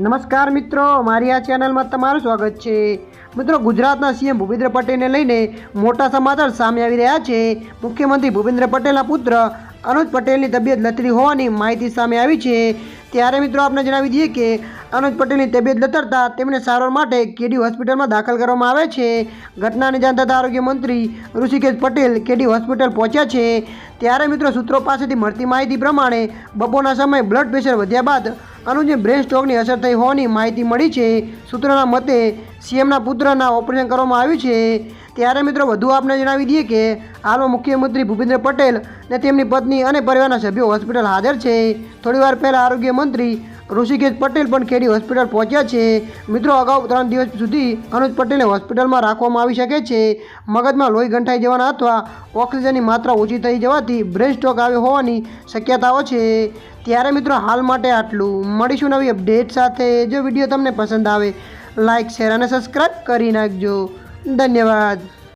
નમસ્કાર મિત્રો, મારી આ ચેનલમાં તમારું સ્વાગત છે. મિત્રો, ગુજરાતના સીએમ ભૂપેન્દ્ર પટેલને લઈને મોટા સમાચાર સામે આવી રહ્યા છે. મુખ્યમંત્રી ભૂપેન્દ્ર પટેલના પુત્ર અનુજ પટેલની તબિયત લથડી હોવાની માહિતી સામે આવી છે. ત્યારે મિત્રો, આપને જણાવી દઈએ કે અનુજ પટેલની તબિયત લથડતા તેમને સારવાર માટે કેડી હોસ્પિટલમાં દાખલ કરવામાં આવે છે. ઘટનાને જાણ થતાં આરોગ્ય મંત્રી ઋષિકેશ પટેલ કેડી હોસ્પિટલ પહોંચ્યા છે. ત્યારે મિત્રો, સૂત્રો પાસેથી મળતી માહિતી પ્રમાણે બપોરના સમયે બ્લડ પ્રેશર વધ્યા બાદ અનુજને બ્રેન સ્ટ્રોકની અસર થઈ હોવાની માહિતી મળી છે, સૂત્રોના મતે સીએમના પુત્રના ઓપરેશન કરવામાં આવ્યું છે. ત્યારે મિત્રો વધુ આપને જણાવી દઈએ કે, હાલમાં મુખ્યમંત્રી ભૂપેન્દ્ર પટેલ ને તેમની પત્ની અને પરિવારના સભ્યો હોસ્પિટલ હાજર છે. થોડીવાર પહેલાં આરોગ્ય મંત્રી ઋષિકેશ પટેલ પણ ખેડી હોસ્પિટલ પહોંચ્યા છે. મિત્રો, અગાઉ ત્રણ દિવસ સુધી અનુજ પટેલને હોસ્પિટલમાં રાખવામાં આવી શકે છે. મગજમાં લોહી ગંઠાઈ જવાના અથવા ઓક્સિજનની માત્રા ઓછી થઈ જવાથી બ્રેન સ્ટ્રોક આવ્યો હોવાની શક્યતાઓ છે. ત્યારે મિત્રો, હાલ માટે આટલું. મળીશું નવી અપડેટ સાથે. જો વીડિયો તમને પસંદ આવે લાઇક શેર અને સબસ્ક્રાઈબ કરી નાખજો. ધન્યવાદ.